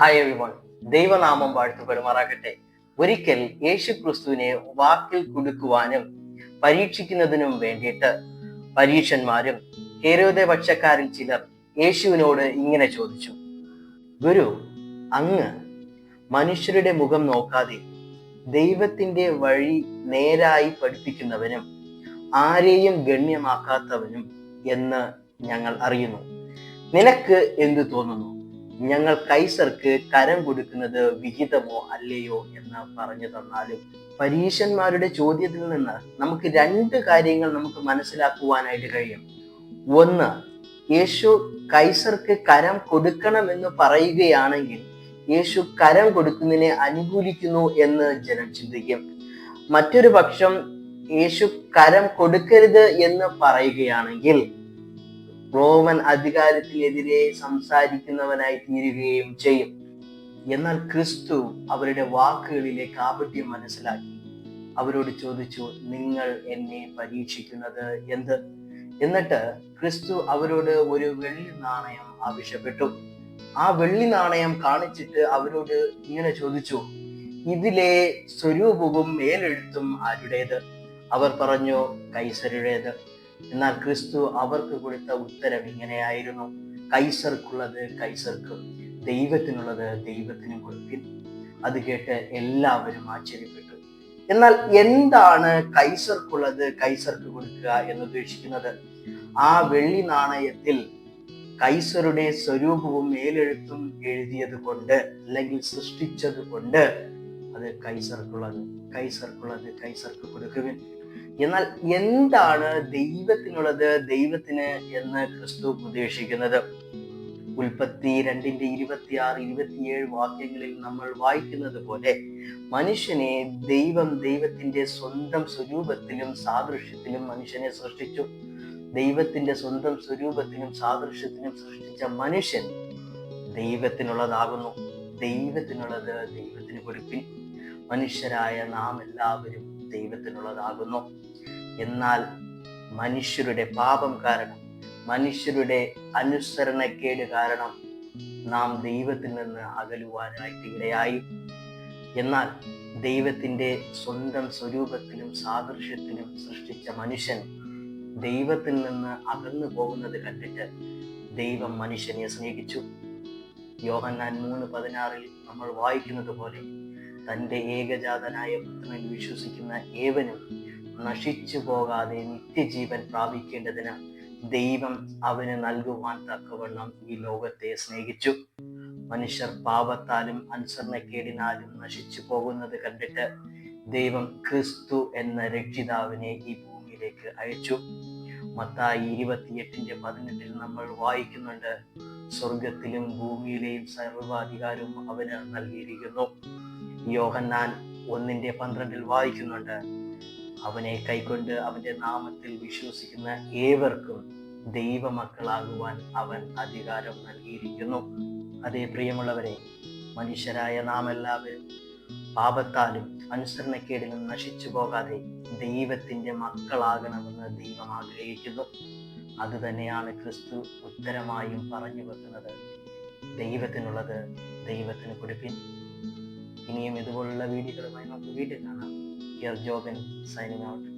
Hi everyone ദൈവനാമം വാഴ്ത്തപ്പെടുമാറാകട്ടെ. ഒരിക്കൽ യേശു ക്രിസ്തുവിനെ വാക്കിൽ കുടുക്കുവാനും പരീക്ഷിക്കുന്നതിനും വേണ്ടിയിട്ട് പരീക്ഷന്മാരും ഹേരോദയ പക്ഷക്കാരിൽ ചിലർ യേശുവിനോട് ഇങ്ങനെ ചോദിച്ചു. ഗുരു അങ്ങ് മനുഷ്യരുടെ മുഖം നോക്കാതെ ദൈവത്തിന്റെ വഴി നേരായി പഠിപ്പിക്കുന്നവനും ആരെയും ഗണ്യമാക്കാത്തവനും എന്ന് ഞങ്ങൾ അറിയുന്നു. നിനക്ക് എന്തു തോന്നുന്നു? ഞങ്ങൾ കൈസർക്ക് കരം കൊടുക്കുന്നത് വിഹിതമോ അല്ലയോ എന്ന് പറഞ്ഞു തന്നാലും പരീശന്മാരുടെ ചോദ്യത്തിൽ നിന്ന് നമുക്ക് രണ്ട് കാര്യങ്ങൾ നമുക്ക് മനസ്സിലാക്കുവാനായിട്ട് കഴിയും. ഒന്ന് യേശു കൈസർക്ക് കരം കൊടുക്കണമെന്ന് പറയുകയാണെങ്കിൽ യേശു കരം കൊടുക്കുന്നതിനെ അനുകൂലിക്കുന്നു എന്ന് ജനം ചിന്തിക്കും. മറ്റൊരു പക്ഷം യേശു കരം കൊടുക്കരുത് എന്ന് പറയുകയാണെങ്കിൽ റോമൻ അധികാരത്തിനെതിരെ സംസാരിക്കുന്നവനായി തീരുകയും ചെയ്യും. എന്നാൽ ക്രിസ്തു അവരുടെ വാക്കുകളിലെ കാപട്യം മനസ്സിലാക്കി. അവരോട് ചോദിച്ചു നിങ്ങൾ എന്നെ പരീക്ഷിക്കുന്നത് എന്ത്? എന്നിട്ട് ക്രിസ്തു അവരോട് ഒരു വെള്ളി നാണയം ആവശ്യപ്പെട്ടു. ആ വെള്ളി നാണയം കാണിച്ചിട്ട് അവരോട് ഇങ്ങനെ ചോദിച്ചു ഇതിലെ സ്വരൂപവും മേലെഴുത്തും ആരുടേത്? അവർ പറഞ്ഞു കൈസരുടേത്. എന്നാൽ ക്രിസ്തു അവർക്ക് കൊടുത്ത ഉത്തരം ഇങ്ങനെയായിരുന്നു. കൈസർക്കുള്ളത് കൈസർക്കും ദൈവത്തിനുള്ളത് ദൈവത്തിനും കൊടുപ്പിൻ. അത് കേട്ട് എല്ലാവരും ആശ്ചര്യപ്പെട്ടു. എന്നാൽ എന്താണ് കൈസർക്കുള്ളത് കൈസർക്ക് കൊടുക്കുക എന്ന് ഉദ്ദേശിക്കുന്നത്? ആ വെള്ളി നാണയത്തിൽ കൈസറുടെ സ്വരൂപവും മേലെഴുത്തും എഴുതിയത് കൊണ്ട് അല്ലെങ്കിൽ സൃഷ്ടിച്ചത് കൊണ്ട് അത് കൈസർക്കുള്ളത് കൈസർക്കുള്ളത് കൈസർക്ക് കൊടുക്കുവിൻ. എന്നാൽ എന്താണ് ദൈവത്തിനുള്ളത് ദൈവത്തിന് എന്ന് ക്രിസ്തു ഉദ്ദേശിക്കുന്നത് ഉൽപ്പത്തി രണ്ടിന്റെ ഇരുപത്തിയാറ് ഇരുപത്തിയേഴ് വാക്യങ്ങളിൽ നമ്മൾ വായിക്കുന്നത് പോലെ മനുഷ്യനെ ദൈവം ദൈവത്തിന്റെ സ്വന്തം സ്വരൂപത്തിലും സാദൃശ്യത്തിലും മനുഷ്യനെ സൃഷ്ടിച്ചു. ദൈവത്തിന്റെ സ്വന്തം സ്വരൂപത്തിലും സാദൃശ്യത്തിലും സൃഷ്ടിച്ച മനുഷ്യൻ ദൈവത്തിനുള്ളതാകുന്നു. ദൈവത്തിനുള്ളത് ദൈവത്തിന് കൊടുപ്പിൻ. മനുഷ്യരായ നാം എല്ലാവരും ദൈവത്തിനുള്ളതാകുന്നു. എന്നാൽ മനുഷ്യരുടെ പാപം കാരണം മനുഷ്യരുടെ അനുസരണക്കേട് കാരണം നാം ദൈവത്തിൽ നിന്ന് അകലുവാനായിട്ട് ഇടയായി എന്നാൽ ദൈവത്തിന്റെ സ്വന്തം സ്വരൂപത്തിലും സാദൃശ്യത്തിലും സൃഷ്ടിച്ച മനുഷ്യൻ ദൈവത്തിൽ നിന്ന് അകന്നു പോകുന്നത് കണ്ടിട്ട് ദൈവം മനുഷ്യനെ സ്നേഹിച്ചു. യോഹന്നാൻ മൂന്ന് പതിനാറിൽ നമ്മൾ വായിക്കുന്നത് പോലെ തന്റെ ഏകജാതനായ പുത്രനിൽ വിശ്വസിക്കുന്ന ഏവനും നശിച്ചു പോകാതെ നിത്യജീവൻ പ്രാപിക്കേണ്ടതിന് ദൈവം അവന് നൽകുവാൻ തക്കവണ്ണം ഈ ലോകത്തെ സ്നേഹിച്ചു. മനുഷ്യർ പാപത്താലും അനുസരണക്കേടിനാലും നശിച്ചു പോകുന്നത് കണ്ടിട്ട് ദൈവം ക്രിസ്തു എന്ന രക്ഷിതാവിനെ ഈ ഭൂമിയിലേക്ക് അയച്ചു. മത്തായി ഇരുപത്തിയെട്ടിന്റെ പതിനെട്ടിൽ നമ്മൾ വായിക്കുന്നുണ്ട് സ്വർഗത്തിലും ഭൂമിയിലെയും സർവാധികാരവും അവന് നൽകിയിരിക്കുന്നു. യോഹന്നാൻ ഒന്നിന്റെ പന്ത്രണ്ടിൽ വായിക്കുന്നുണ്ട് അവനെ കൈക്കൊണ്ട് അവന്റെ നാമത്തിൽ വിശ്വസിക്കുന്ന ഏവർക്കും ദൈവമക്കളാകുവാൻ അവൻ അധികാരം നൽകിയിരിക്കുന്നു. അതേ പ്രിയമുള്ളവരെ മനുഷ്യരായ നാം എല്ലാവരും പാപത്താലും അനുസരണക്കേടിലും നശിച്ചു പോകാതെ ദൈവത്തിന്റെ മക്കളാകണമെന്ന് ദൈവം ആഗ്രഹിക്കുന്നു. അത് തന്നെയാണ് ക്രിസ്തു ഉത്തരമായും പറഞ്ഞു വെക്കുന്നത്. ദൈവത്തിനുള്ളത് ദൈവത്തിന് കൊടുപ്പിൻ. ഇനിയും ഇതുപോലുള്ള വീഡിയോകളുമായി നമുക്ക് വീട്ടിൽ കാണാം. Your job in signing out.